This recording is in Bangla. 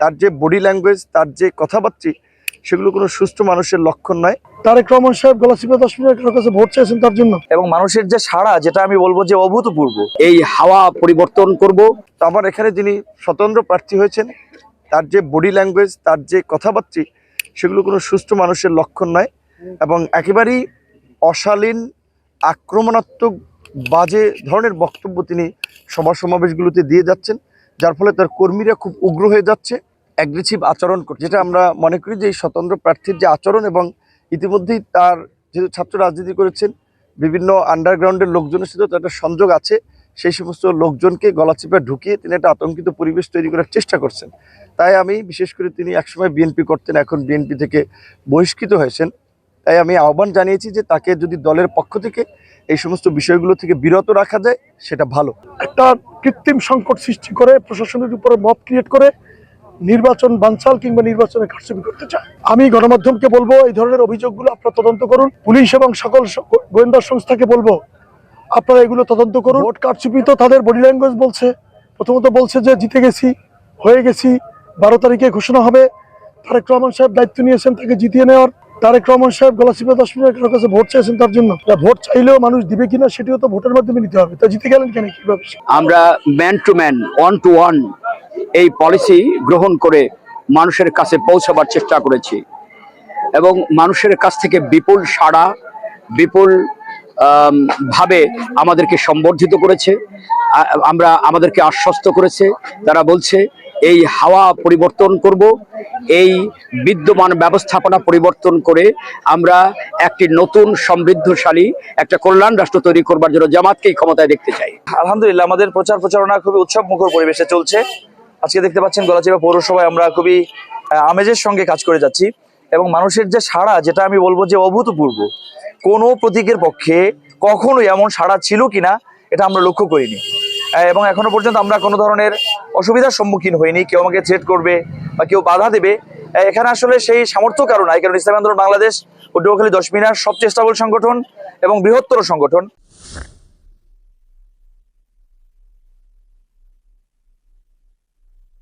তার যে বডি ল্যাঙ্গুয়েজ তার যে কথাবার্তা সেগুলো কোনো সুস্থ মানুষের লক্ষণ নয়। তারেক রহমান সাহেব গলাচিপা দশ মিনিট কারোর কাছে ভোট চেয়েছেন তার জন্য। এবং মানুষের যে সাড়া যেটা আমি বলব যে অভূতপূর্ব এই হাওয়া পরিবর্তন করব। তো আবার এখানে যিনি স্বতন্ত্র প্রার্থী হয়েছেন তার যে বডি ল্যাঙ্গুয়েজ তার যে কথাবার্তি সেগুলো কোনো সুস্থ মানুষের লক্ষণ নয়। এবং একেবারেই অশালীন আক্রমণাত্মক বাজে ধরনের বক্তব্য তিনি সভা সমাবেশগুলোতে দিয়ে যাচ্ছেন যার ফলে তার কর্মীরা খুব উগ্র হয়ে যাচ্ছে। অ্যাগ্রেসিভ আচরণ করছে যেটা আমরা মনে করি যে এই স্বতন্ত্র প্রার্থীর যে আচরণ এবং ইতিমধ্যেই তার যেহেতু ছাত্র রাজনীতি করেছেন, বিভিন্ন আন্ডারগ্রাউন্ডের লোকজনের সাথে তো একটা সংযোগ আছে। সেই সমস্ত লোকজনকে গলাচিপা ঢুকিয়ে তিনি একটা আতঙ্কিত পরিবেশ তৈরি করার চেষ্টা করছেন। তাই আমি বিশেষ করে তিনি একসময় বিএনপি করতেন, এখন বিএনপি থেকে বহিষ্কৃত হয়েছেন। তাই আমি আহ্বান জানিয়েছি যে তাকে যদি দলের পক্ষ থেকে এই সমস্ত বিষয়গুলো থেকে বিরত রাখা যায়, সেটা ভালো। একটা কৃত্রিম সংকট সৃষ্টি করে প্রশাসনের উপরে মব ক্রিয়েট করে নির্বাচন বানচাল কিংবা নির্বাচনে কারচুপি করতে চায়? আমি গণমাধ্যমকে বলব, এই ধরনের অভিযোগগুলো আপনারা তদন্ত করুন। পুলিশ এবং সকল গোয়েন্দা সংস্থাকে বলব, আপনারা এগুলো তদন্ত করুন। ভোট কারচুপি তো তাদের বডি ল্যাঙ্গুয়েজ বলছে। প্রথমত বলছে যে, জিতে গেছি, হয়ে গেছি, বারো তারিখে ঘোষণা হবে। তারেক রহমান সাহেব দায়িত্ব নিয়েছেন তাকে জিতিয়ে নেওয়ার। তারেক রহমান সাহেব গলাচিপা দশ মিনিট কারোর কাছে ভোট চাইছেন তার জন্য। ভোট চাইলেও মানুষ দিবে কিনা, সেটিও তো ভোটের মাধ্যমে নিতে হবে। তা জিতে গেলেন কেন? কীভাবে? আমরা man to man one to one এই পলিসি গ্রহণ করে মানুষের কাছে পৌঁছাবার চেষ্টা করেছি। এবং মানুষের কাছ থেকে বিপুল সাড়া, বিপুল ভাবে আমাদেরকে সম্বর্ধিত করেছে। আমরা আমাদেরকে আশ্বস্ত করেছে। তারা বলছে, এই হাওয়া পরিবর্তন করব, এই বিদ্যমান ব্যবস্থাপনা পরিবর্তন করে আমরা একটি নতুন সমৃদ্ধশালী, একটা কল্যাণ রাষ্ট্র তৈরি করবার জন্য জামাতকেই ক্ষমতায় দেখতে চাই। আলহামদুলিল্লাহ, আমাদের প্রচার প্রচারণা খুবই উৎসব মুখর পরিবেশে চলছে। আজকে দেখতে পাচ্ছেন গলাচিপা পৌরসভায় আমরা খুবই আমেজের সঙ্গে কাজ করে যাচ্ছি এবং মানুষের যে সাড়া, যেটা আমি বলব যে অভূতপূর্ব, কোনো প্রতীকের পক্ষে কখনো এমন সাড়া ছিল কিনা, এটা আমরা লক্ষ্য করিনি। এবং এখনও পর্যন্ত আমরা কোনো ধরনের অসুবিধার সম্মুখীন হইনি, কেউ আমাকে থ্রেট করবে বা কেউ বাধা দেবে। এখানে আসলে সেই সামর্থ্য কারণ নাই, কারণ ইসলাম আন্দোলন বাংলাদেশ ও ডোখালি দশ মিনার সবচেয়ে স্টেবল সংগঠন এবং বৃহত্তর সংগঠন।